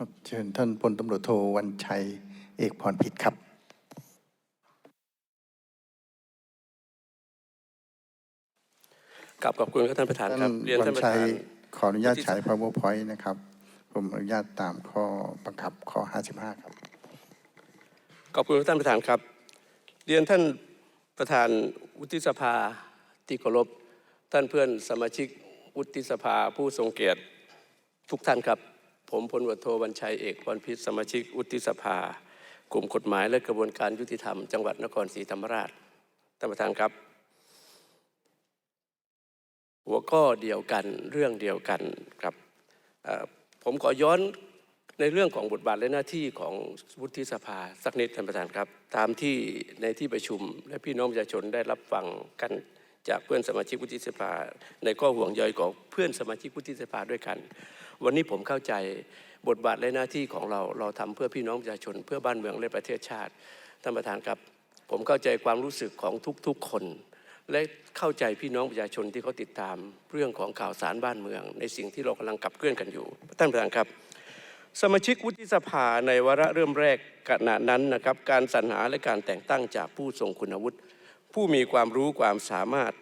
ครับเชิญท่านพลตำรวจโทวันชัย เอกพรพิษครับกับขอบคุณครับท่านประธานคท่ารับนเรียนวัท่านนประชัธายนขออนุญาตที่ใช้ powerpoint นะครับ ผมอนุญาตตามข้อบังคับข้อ 55 ครับ ขอบคุณท่านประธานครับ เรียนท่านประธานวุฒิสภาที่เคารพท่านเพื่อนสมาชิกวุฒิสภาผู้ทรงเกียรติทุกท่านครับ ผมพลวัตโทวันชัยเอกพรพิษสมาชิกวุฒิสภา กลุ่มกฎหมายและกระบวนการยุติธรรม จังหวัดนครศรีธรรมราชท่านประธานครับ หัวข้อเดียวกันเรื่องเดียวกันครับผมขอย้อนในเรื่องของบทบาทและหน้าที่ของวุฒิสภาสักนิดท่านประธานครับ ตามที่ในที่ประชุมและพี่น้องประชาชนได้รับฟังกัน จากเพื่อนสมาชิกวุฒิสภา ในข้อห่วงใยของเพื่อนสมาชิกวุฒิสภาด้วยกัน วันนี้ผมเข้าใจบทบาทและหน้าที่ของเราเราทำเพื่อพี่น้องประชาชน เพื่อบ้านเมืองและประเทศชาติท่านประธานครับ ผมเข้าใจความรู้สึกของทุกๆคน และเข้าใจพี่น้องประชาชนที่เขาติดตามเรื่องของข่าวสารบ้านเมือง ในสิ่งที่เรากำลังขับเคลื่อนกันอยู่ท่านประธานครับสมาชิกวุฒิสภาในวาระเริ่มแรกขณะนั้นนะครับ การสรรหาและการแต่งตั้งจากผู้ทรงคุณวุฒิ ผู้มีความรู้ความสามารถ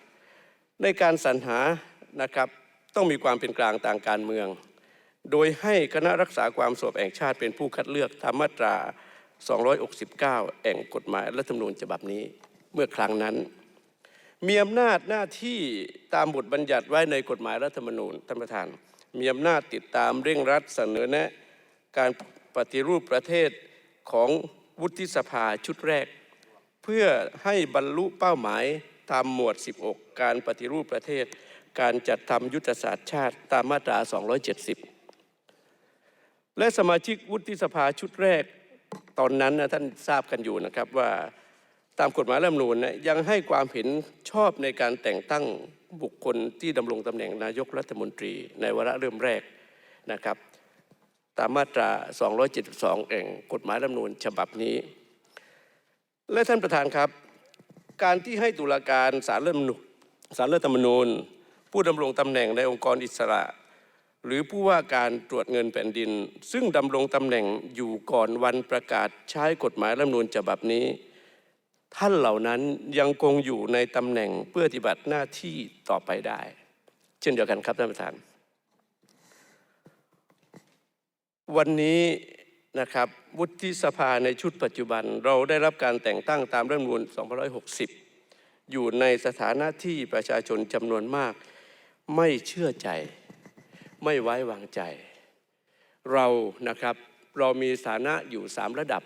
ในการสรรหานะครับต้องมีความเป็นกลางต่างการเมือง โดยให้คณะรักษาความสงบแห่งชาติเป็นผู้คัดเลือกตามมาตรา 269 แห่งกฎหมายรัฐธรรมนูญฉบับนี้เมื่อครั้งนั้น มีอำนาจหน้าที่ตามบทบัญญัติไว้ในกฎหมายรัฐธรรมนูญท่านประธาน มีอำนาจติดตามเร่งรัดเสนอแนะ การปฏิรูปประเทศของวุฒิสภาชุดแรก เพื่อให้บรรลุเป้าหมายตามหมวด 16 การปฏิรูปประเทศ การจัดทำยุทธศาสตร์ชาติตามมาตรา 270 และสมาชิกวุฒิสภาชุดแรกตอนนั้นนะท่านทราบกันอยู่นะครับว่าตามกฎหมายรัฐมนูญนะยังให้ความเห็นชอบในการแต่งตั้งบุคคลที่ดำรงตำแหน่งนายกรัฐมนตรีในวาระเริ่มแรกนะครับ ตามมาตรา 272 แห่งกฎหมายรัฐมนูญฉบับนี้ และท่านประธานครับ การที่ให้ตุลาการศารัฐธรรมนูญศาลรัฐธรรมนูญ ผู้ดำรงตำแหน่งในองค์กรอิสระ หรือผู้ว่าการตรวจเงินแผ่นดิน ซึ่งดำรงตำแหน่งอยู่ก่อนวันประกาศใช้กฎหมายรัฐธรรมนูญฉบับนี้ ท่านเหล่านั้นยังคงอยู่ในตำแหน่งเพื่อปฏิบัติหน้าที่ต่อไปได้ เช่นเดียวกันครับท่านประธาน วันนี้ นะครับวุฒิสภาในชุดปัจจุบัน เราได้รับการแต่งตั้งตามรัฐธรรมนูญ2560 อยู่ในสถานะที่ประชาชนจำนวนมาก ไม่เชื่อใจ ไม่ไว้วางใจ เรานะครับเรามีสถานะอยู่สามระดับ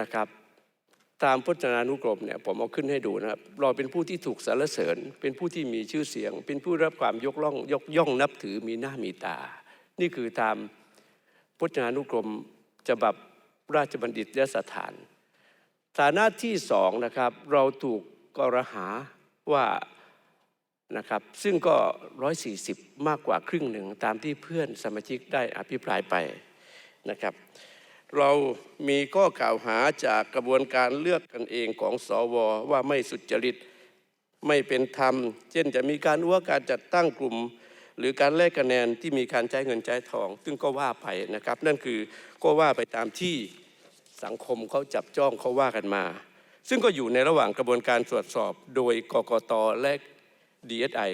นะครับตามพจนานุกรมเนี่ยผมเอาขึ้นให้ดูนะครับ เราเป็นผู้ที่ถูกสรรเสริญ เป็นผู้ที่มีชื่อเสียง เป็นผู้รับความยกล่องยกย่องนับถือมีหน้ามีตา นี่คือตาม พจนานุกรมฉบับราชบัณฑิตยสถานฐานะที่สองนะครับเราถูกกรหาว่านะครับซึ่งก็ 140 มากกว่าครึ่งหนึ่งตามที่เพื่อนสมาชิกได้อภิปรายไปนะครับ เรามีข้อกล่าวหาจากกระบวนการเลือกกันเองของสวว่าไม่สุจริต ไม่เป็นธรรม เช่นจะมีการว่าการจัดตั้งกลุ่ม หรือการแลกคะแนนที่มีการใช้เงินใช้ทอง ซึ่งก็ว่าไปนะครับ นั่นคือก็ว่าไปตามที่สังคมเขาจับจ้องเขาว่ากันมา ซึ่งก็อยู่ในระหว่างกระบวนการตรวจสอบโดยกกตและ DSI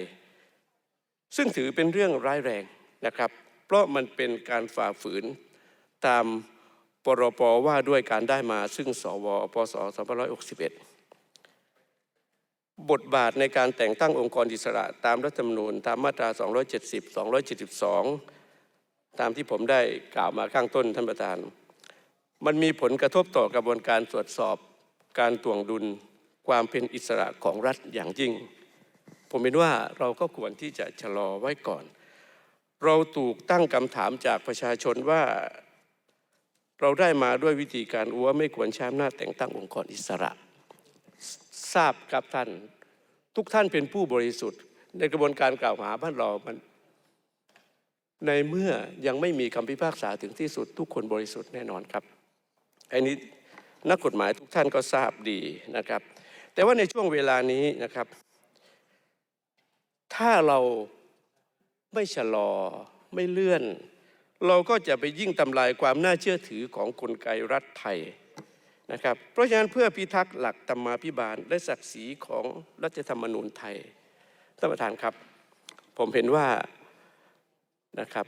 ซึ่งถือเป็นเรื่องร้ายแรงนะครับ เพราะมันเป็นการฝ่าฝืนตามปรปว่าด้วยการได้มาซึ่งสว พศ 2561 บทบาทในการแต่งตั้งองค์กรอิสระตามรัฐธรรมนูญตามมาตรา 270 272 ตามที่ผมได้กล่าวมาข้างต้นท่านประธาน มันมีผลกระทบต่อกระบวนการตรวจสอบการตวงดุลความเป็นอิสระของรัฐอย่างยิ่ง ผมเห็นว่าเราก็ควรที่จะชะลอไว้ก่อน เราถูกตั้งคำถามจากประชาชนว่าเราได้มาด้วยวิธีการอัวไม่ควรใช้อำนาจแต่งตั้งองค์กรอิสระทราบครับท่าน ทุกท่านเป็นผู้บริสุทธิ์ ในกระบวนการกล่าวหาบ้านเรามัน ในเมื่อยังไม่มีคำพิพากษาถึงที่สุด ทุกคนบริสุทธิ์แน่นอนครับอันนี้นักกฎหมายทุกท่านก็ทราบดีนะครับ แต่ว่าในช่วงเวลานี้นะครับ ถ้าเราไม่ชะลอไม่เลื่อน เราก็จะไปยิ่งทำลายความน่าเชื่อถือของกลไกรัฐไทย นะครับเพราะฉะนั้นเพื่อพิทักษ์หลักธรรมาภิบาลและศักดิ์ศรีของรัฐธรรมนูญไทยท่านประธานครับ ผมเห็นว่านะครับ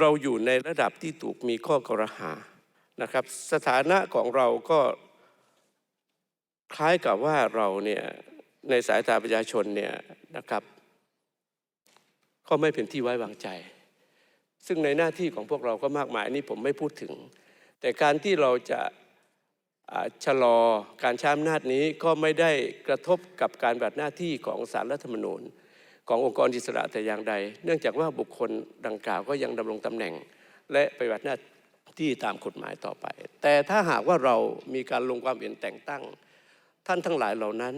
เราอยู่ในระดับที่ถูกมีข้อกระหานะครับ สถานะของเราก็คล้ายกับว่าเราเนี่ยในสายตาประชาชนเนี่ยนะครับก็ไม่เป็นที่ไว้วางใจ ซึ่งในหน้าที่ของพวกเราก็มากมายนี่ผมไม่พูดถึง แต่การที่เราจะ ชะลอการใช้อำนาจนี้ก็ไม่ได้กระทบกับการปฏิบัติหน้าที่ของสารรัฐธรรมนูญ ขององค์กรอิสระแต่อย่างใด เนื่องจากว่าบุคคลดังกล่าวก็ยังดำรงตำแหน่ง และปฏิบัติหน้าที่ตามกฎหมายต่อไป แต่ถ้าหากว่าเรามีการลงความเห็นแต่งตั้ง ท่านทั้งหลายเหล่านั้น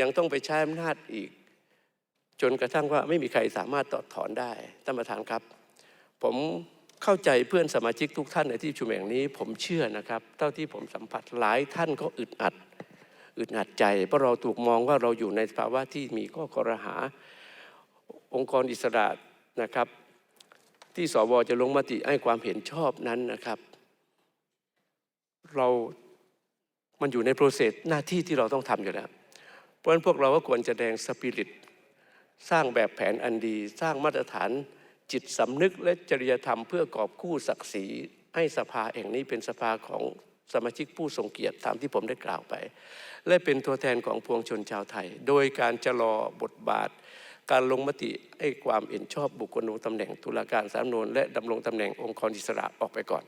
ยังต้องไปใช้อำนาจอีก จนกระทั่งว่าไม่มีใครสามารถตอดถอนได้ท่านประธานครับ ผม เข้าใจเพื่อนสมาชิกทุกท่านในที่ชุมแห่งนี้ ผมเชื่อนะครับ เท่าที่ผมสัมผัสหลายท่านก็อึดอัด อึดอัดใจ เพราะเราถูกมองว่าเราอยู่ในภาวะที่มีข้อกรหา องค์กรอิสระนะครับ ที่สวจะลงมติให้ความเห็นชอบนั้นนะครับ เรามันอยู่ในโปรเซสหน้าที่ที่เราต้องทำอยู่แล้ว เพราะฉะนั้นพวกเราก็ควรจะแสดงสปิริตสร้างแบบแผนอันดี สร้างมาตรฐาน จิตสำนึกและจริยธรรมเพื่อกอบกู้ศักดิ์ศรีให้สภาแห่งนี้เป็นสภาของสมาชิกผู้ทรงเกียรติตามที่ผมได้กล่าวไป และเป็นตัวแทนของปวงชนชาวไทย โดยการจะรอบทบาท การลงมติให้ความเห็นชอบบุคคลลงตำแหน่งตุลาการสามนูญและดำรงตำแหน่งองค์กรอิสระออกไปก่อน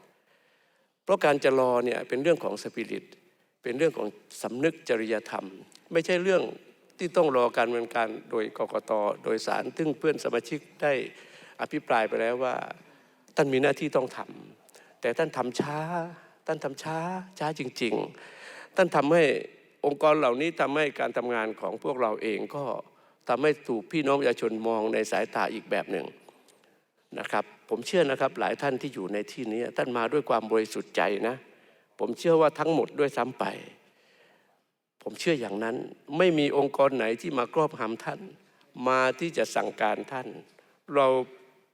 เพราะการจะรอเนี่ยเป็นเรื่องของสปิริตเป็นเรื่องของสำนึกจริยธรรม ไม่ใช่เรื่องที่ต้องรอการดำเนินการโดยกกตโดยสารซึ่งเพื่อนสมาชิกได้ อภิปรายไปแล้วว่า ท่านมีหน้าที่ต้องทำแต่ท่านทำช้า ท่านทำช้าช้าจริง ๆ ท่านทำให้องค์กรเหล่านี้ทำให้การทำงานของพวกเราเองก็ทำให้ถูกพี่น้องประชาชนมองในสายตาอีกแบบหนึ่งนะครับ ผมเชื่อนะครับหลายท่านที่อยู่ในที่นี้ท่านมาด้วยความบริสุทธิ์ใจนะ ผมเชื่อว่าทั้งหมดด้วยซ้ำไป ผมเชื่ออย่างนั้นไม่มีองค์กรไหนที่มาครอบหำท่าน มาที่จะสั่งการท่าน เรา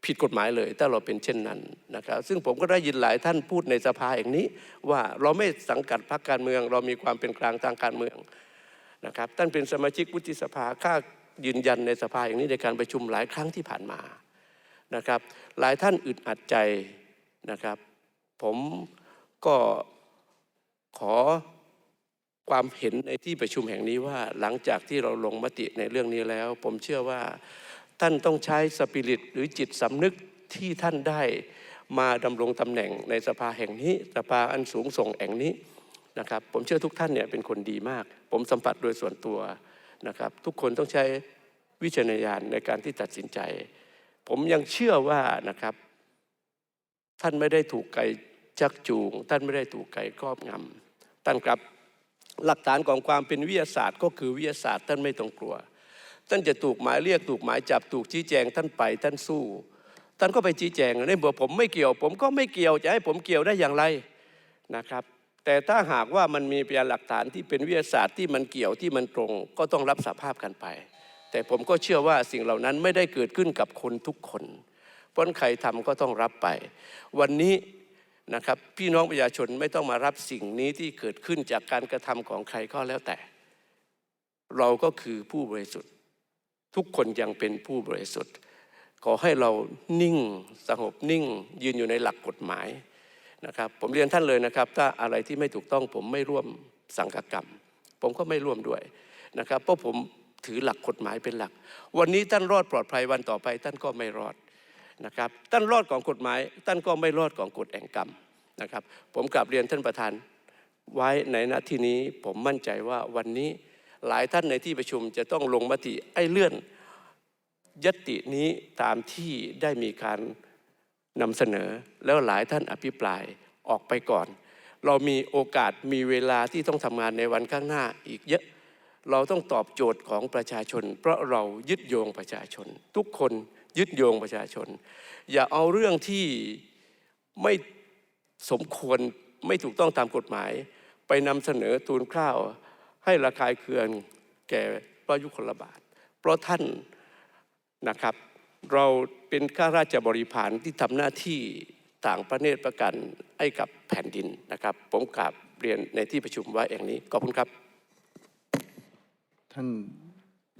ผิดกฎหมายเลย ถ้าเราเป็นเช่นนั้นนะครับ ซึ่งผมก็ได้ยินหลายท่านพูดในสภาแห่งนี้ ว่าเราไม่สังกัดพรรคการเมือง เรามีความเป็นกลางทางการเมืองนะครับท่านเป็นสมาชิกวุฒิสภาข้ายืนยันในสภาอย่างนี้ในการประชุมหลายครั้งที่ผ่านมานะครับ หลายท่านอึดอัดใจนะครับ ผมก็ขอความเห็นในที่ประชุมแห่งนี้ว่าหลังจากที่เราลงมติในเรื่องนี้แล้ว ผมเชื่อว่า ท่านต้องใช้สปิริตหรือจิตสำนึกที่ท่านได้มาดำรงตำแหน่งในสภาแห่งนี้ สภาอันสูงส่งแห่งนี้นะครับ ผมเชื่อทุกท่านเนี่ยเป็นคนดีมาก ผมสัมผัสโดยส่วนตัวนะครับ ทุกคนต้องใช้วิจารณญาณในการที่ตัดสินใจ ผมยังเชื่อว่านะครับ ท่านไม่ได้ถูกไก่จักจูง ท่านไม่ได้ถูกไก่ครอบงำท่านครับหลักฐานของความเป็นวิทยาศาสตร์ก็คือวิทยาศาสตร์ท่านไม่ต้องกลัว ท่านจะถูกหมายเรียกถูกหมายจับถูกชี้แจงท่านไปท่านสู้ ท่านก็ไปชี้แจงในบอกผมไม่เกี่ยว ผมก็ไม่เกี่ยวจะให้ผมเกี่ยวได้อย่างไรนะครับ แต่ถ้าหากว่ามันมีพยานหลักฐานที่เป็นวิทยาศาสตร์ที่มันเกี่ยวที่มันตรง ก็ต้องรับสภาพกันไป แต่ผมก็เชื่อว่าสิ่งเหล่านั้นไม่ได้เกิดขึ้นกับคนทุกคนเพราะใครทำก็ต้องรับไป วันนี้นะครับพี่น้องประชาชนไม่ต้องมารับสิ่งนี้ที่เกิดขึ้นจากการกระทำของใครก็แล้วแต่ เราก็คือผู้บริสุทธิ์ ทุกคนยังเป็นผู้บริสุทธิ์ ขอให้เรานิ่งสงบนิ่ง ยืนอยู่ในหลักกฎหมายนะครับ ผมเรียนท่านเลยนะครับ ถ้าอะไรที่ไม่ถูกต้องผมไม่ร่วมสังกกรรม ผมก็ไม่ร่วมด้วยนะครับ เพราะผมถือหลักกฎหมายเป็นหลัก วันนี้ท่านรอดปลอดภัยวันต่อไป ท่านก็ไม่รอดนะครับ ท่านรอดของกฎหมาย ท่านก็ไม่รอดของกฎแห่งกรรมนะครับ ผมกลับเรียนท่านประธานไว้ในณที่นี้ผมมั่นใจว่าวันนี้ หลายท่านในที่ประชุมจะต้องลงมติไอ้เลื่อนยตินี้ตามที่ได้มีการนำเสนอ แล้วหลายท่านอภิปรายออกไปก่อน เรามีโอกาสมีเวลาที่ต้องทำงานในวันข้างหน้าอีกเยอะ เราต้องตอบโจทย์ของประชาชน เพราะเรายึดโยงประชาชน ทุกคนยึดโยงประชาชน อย่าเอาเรื่องที่ไม่สมควรไม่ถูกต้องตามกฎหมาย ไปนำเสนอทูลข้าว ให้ระคายเคืองแก่พระยุคลบาท เพราะท่านนะครับ เราเป็นข้าราชบริพารที่ทำหน้าที่ต่างประเทศประกันให้กับแผ่นดินนะครับ ผมกราบเรียนในที่ประชุมว่าอย่างนี้ขอบคุณครับ ท่าน